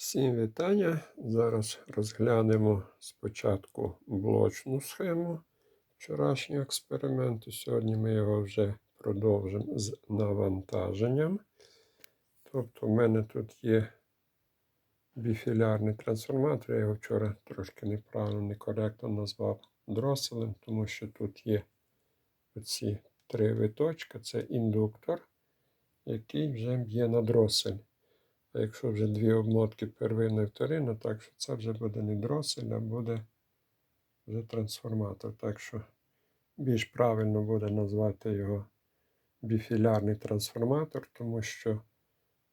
Всім вітання. Зараз розглянемо спочатку блочну схему вчорашнього експерименту. Сьогодні ми його вже продовжимо з навантаженням. Тобто, в мене тут є біфілярний трансформатор. Я його вчора трошки неправильно, некоректно назвав дроселем, тому що тут є оці три виточка. Це індуктор, який вже б'є на дросель. А якщо вже дві обмотки первинна і вторинна, так що це вже буде не дросель, а буде вже трансформатор. Так що більш правильно буде назвати його біфілярний трансформатор, тому що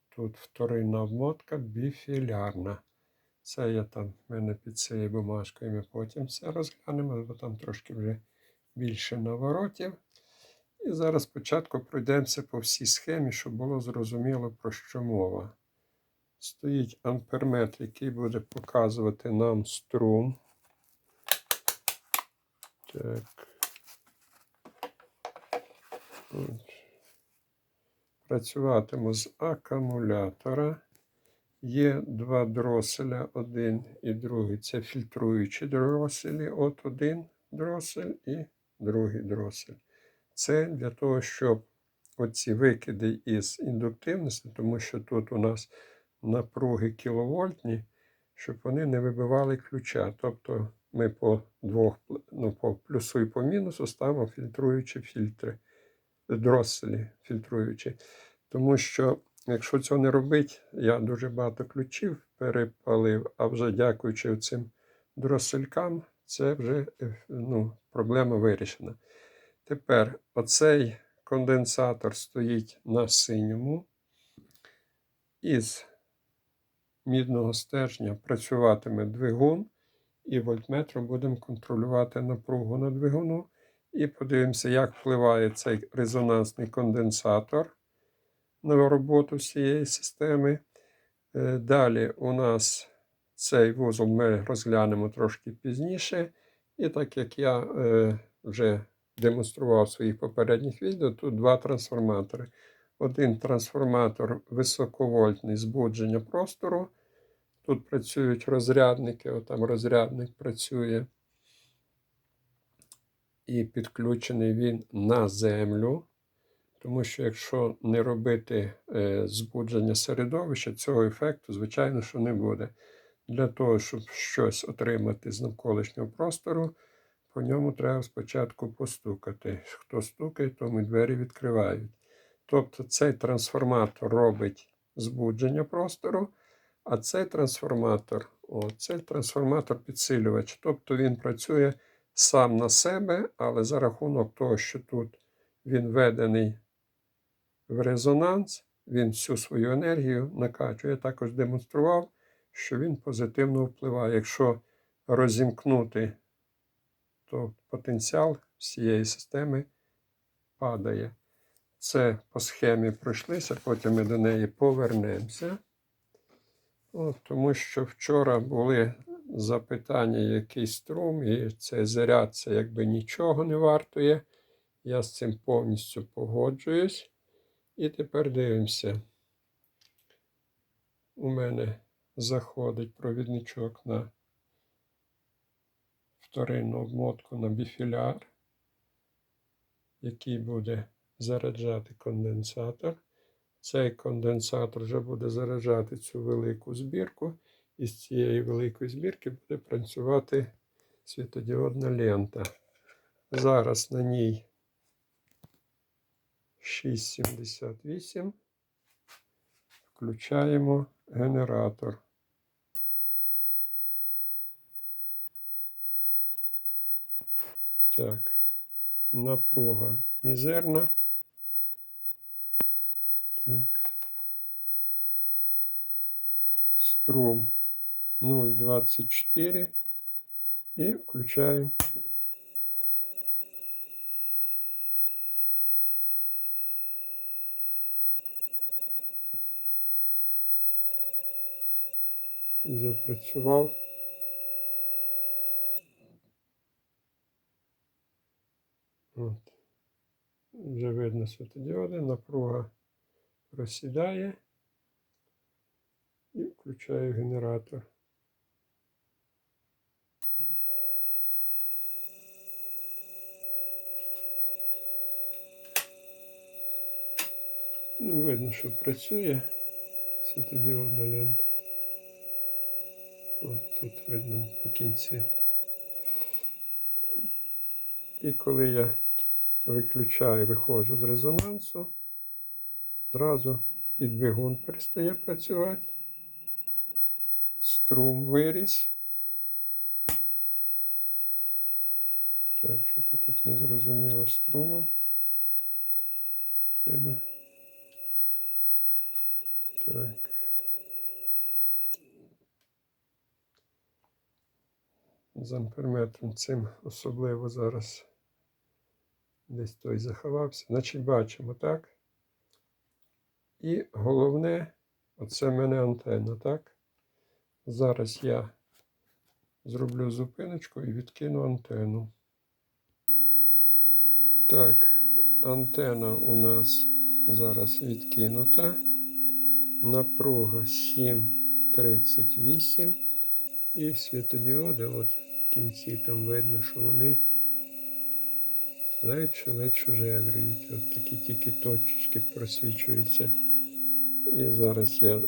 тут вторинна обмотка біфілярна. Це я там в мене під цією бумажкою, ми потім все розглянемо, бо там трошки вже більше наворотів. І зараз спочатку пройдемося по всій схемі, щоб було зрозуміло, про що мова стоїть амперметр, який буде показувати нам струм. Так. Працюватиму з акумулятора. Є два дроселя, один і другий. Це фільтруючі дроселі. От один дросель і другий дросель. Це для того, щоб оці викиди із індуктивності, тому що тут у нас напруги кіловольтні, щоб вони не вибивали ключа. Тобто ми по двох, ну, по плюсу і по мінусу ставимо фільтруючі фільтри, дроселі фільтруючі. Тому що, якщо цього не робити, я дуже багато ключів перепалив, а вже дякуючи цим дроселькам, це вже ну, проблема вирішена. Тепер оцей конденсатор стоїть на синьому. Із мідного стержня працюватиме двигун, і вольтметром будемо контролювати напругу на двигуну. І подивимося, як впливає цей резонансний конденсатор на роботу всієї системи. Е, Далі у нас цей вузол ми розглянемо трошки пізніше. І так як я е, вже демонстрував в своїх попередніх відео, тут два трансформатори. Один трансформатор високовольтний збудження простору. Тут працюють розрядники, отам розрядник працює. І підключений він на землю. Тому що якщо не робити е, збудження середовища, цього ефекту, звичайно, що не буде. Для того, щоб щось отримати з навколишнього простору, по ньому треба спочатку постукати. Хто стукає, тому двері відкривають. Тобто цей трансформатор робить збудження простору, а цей трансформатор, о, цей трансформатор підсилювач. Тобто він працює сам на себе, але за рахунок того, що тут він введений в резонанс, він всю свою енергію накачує. Я також демонстрував, що він позитивно впливає. Якщо розімкнути, то потенціал всієї системи падає. Це по схемі пройшлися, потім ми до неї повернемося. От, Тому що вчора були запитання, який струм, і цей заряд це якби нічого не вартує. Я з цим повністю погоджуюсь. І тепер дивимося. У мене заходить провідничок на вторинну обмотку на біфіляр, який буде заряджати конденсатор. Цей конденсатор вже буде заряджати цю велику збірку. І з цієї великої збірки буде працювати світодіодна лента. Зараз на ній 6,78. Включаємо генератор. Так, напруга мізерна. Так. Струм 0,24 и включаем. Запрацював. От. Вже видно світодіоди, напруга просідає і включаю генератор. Ну, видно, що працює. Світодіодна лента. От тут видно по кінці. І коли я виключаю, виходжу з резонансу, зразу і двигун перестає працювати. Струм виріс. Так, що то тут не зрозуміло струмом. Треба. Так. З амперметром цим особливо зараз десь той заховався. Значить, бачимо, так? І головне, оце в мене антенна, так? Зараз я зроблю зупиночку і відкину антенну. Так, антенна у нас зараз відкинута. Напруга 7,38. І світодіоди, от в кінці там видно, що вони ледь ледь жеврюють. От такі тільки точечки просвічуються. І зараз я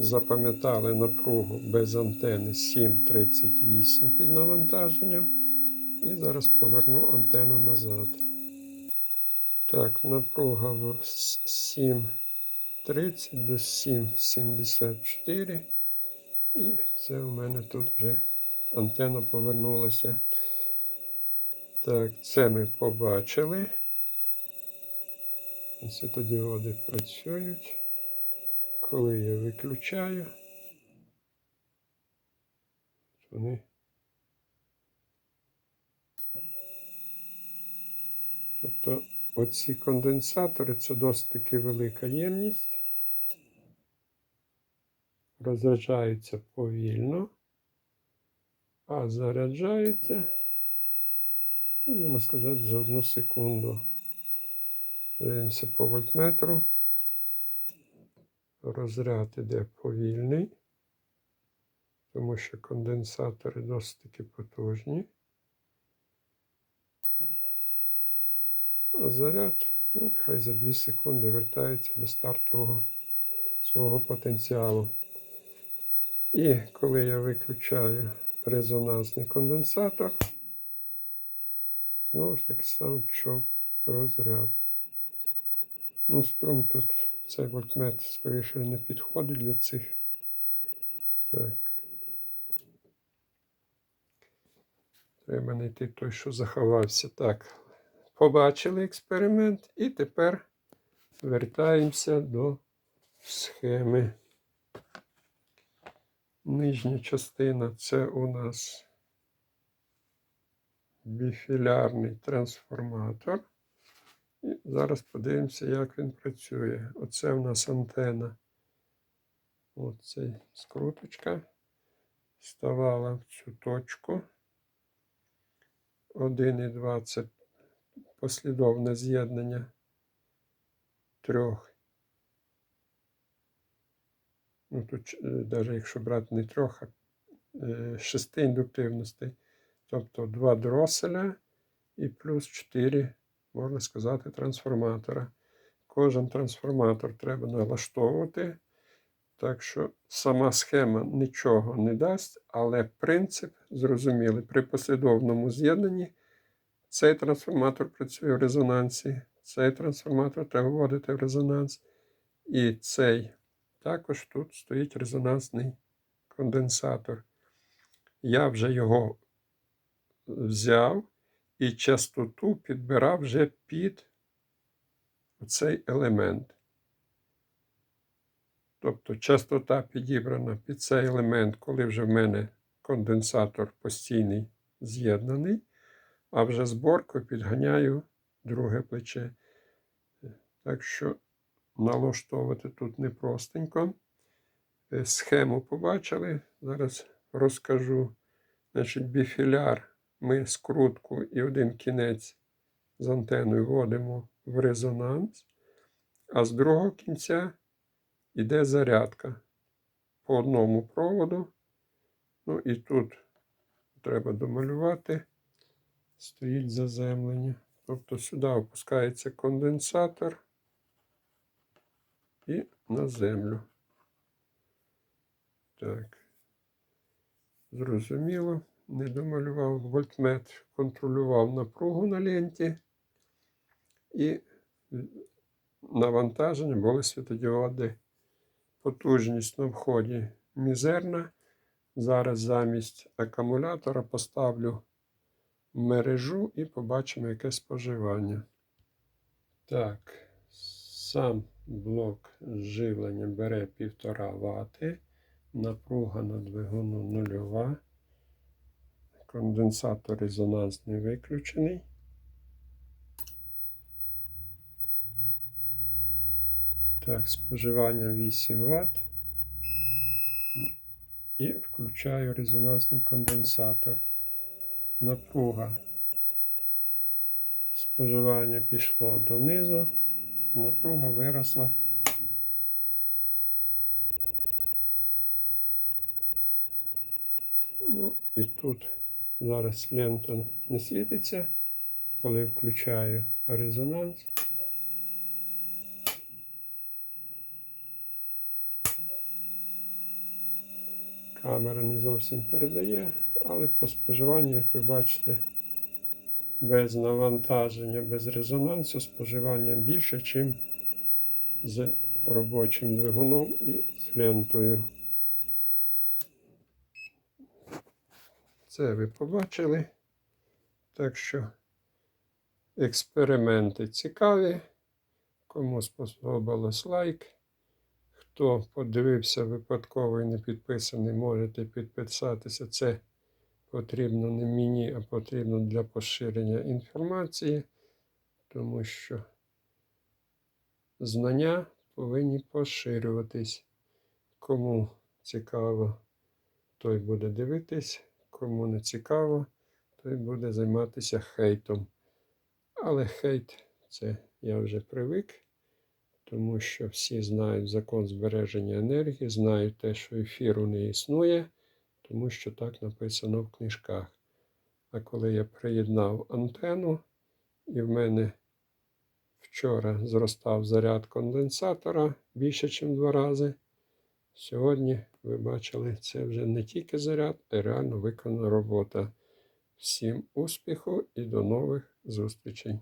запам'ятали напругу без антени 7,38 під навантаженням. І зараз поверну антенну назад. Так, напруга в 7,30 до 7,74. І це у мене тут вже антенна повернулася. Так, це ми побачили. Світодіоди працюють. Коли я виключаю, вони. Тобто оці конденсатори це досить таки велика ємність. Розряджаються повільно, а заряджаються, ну, можна сказати, за одну секунду. Дивимося по вольтметру. Розряд іде повільний, тому що конденсатори досить таки потужні. А заряд, ну, хай за 2 секунди вертається до стартового свого потенціалу. І коли я виключаю резонансний конденсатор, знову ж таки сам пішов розряд. Ну, струм тут цей вольтметр, скоріше, не підходить для цих. Так. Треба знайти той, що заховався. Так. Побачили експеримент і тепер вертаємося до схеми. Нижня частина це у нас біфілярний трансформатор. І зараз подивимося, як він працює. Оце у нас антена. Оце скруточка. Ставала в цю точку. 1 і 2 це послідовне з'єднання трьох. Ну, тут, навіть якщо брати не трьох, а е, шести індуктивностей. Тобто два дроселя і плюс 4 можна сказати, трансформатора. Кожен трансформатор треба налаштовувати. Так що сама схема нічого не дасть, але принцип зрозумілий. При послідовному з'єднанні цей трансформатор працює в резонансі, цей трансформатор треба вводити в резонанс. І цей також тут стоїть резонансний конденсатор. Я вже його взяв і частоту підбирав вже під цей елемент. Тобто частота підібрана під цей елемент, коли вже в мене конденсатор постійний з'єднаний, а вже зборку підганяю друге плече. Так що налаштовувати тут непростенько. Е, Схему побачили. Зараз розкажу. Значить, біфіляр ми скрутку і один кінець з антеною вводимо в резонанс, а з другого кінця йде зарядка. по одному проводу. Ну і тут треба домалювати. Стоїть заземлення. Тобто сюди опускається конденсатор і на землю. Так. Зрозуміло. Не домалював вольтметр, контролював напругу на ленті і навантаження були світодіоди. Потужність на вході мізерна. Зараз замість акумулятора поставлю мережу і побачимо, яке споживання. Так, сам блок живлення бере 1,5 Вт. Напруга на двигуну нульова. Конденсатор резонансний виключений. Так, споживання 8 Вт. І включаю резонансний конденсатор. Напруга споживання пішло донизу, напруга виросла. Ну, і тут зараз лента не світиться, коли включаю резонанс. Камера не зовсім передає, але по споживанню, як ви бачите, без навантаження, без резонансу споживання більше, ніж з робочим двигуном і з лентою. Це ви побачили. Так що експерименти цікаві. Кому сподобалось лайк. Хто подивився випадково і не підписаний, можете підписатися. Це потрібно не мені, а потрібно для поширення інформації, тому що знання повинні поширюватись. Кому цікаво, той буде дивитись, кому не цікаво, той буде займатися хейтом. Але хейт це я вже привик тому що всі знають закон збереження енергії, знають те, що ефіру не існує, тому що так написано в книжках. А коли я приєднав антенну, і в мене вчора зростав заряд конденсатора більше, ніж два рази, сьогодні ви бачили, це вже не тільки заряд, а реально виконана робота. Всім успіху і до нових зустрічей!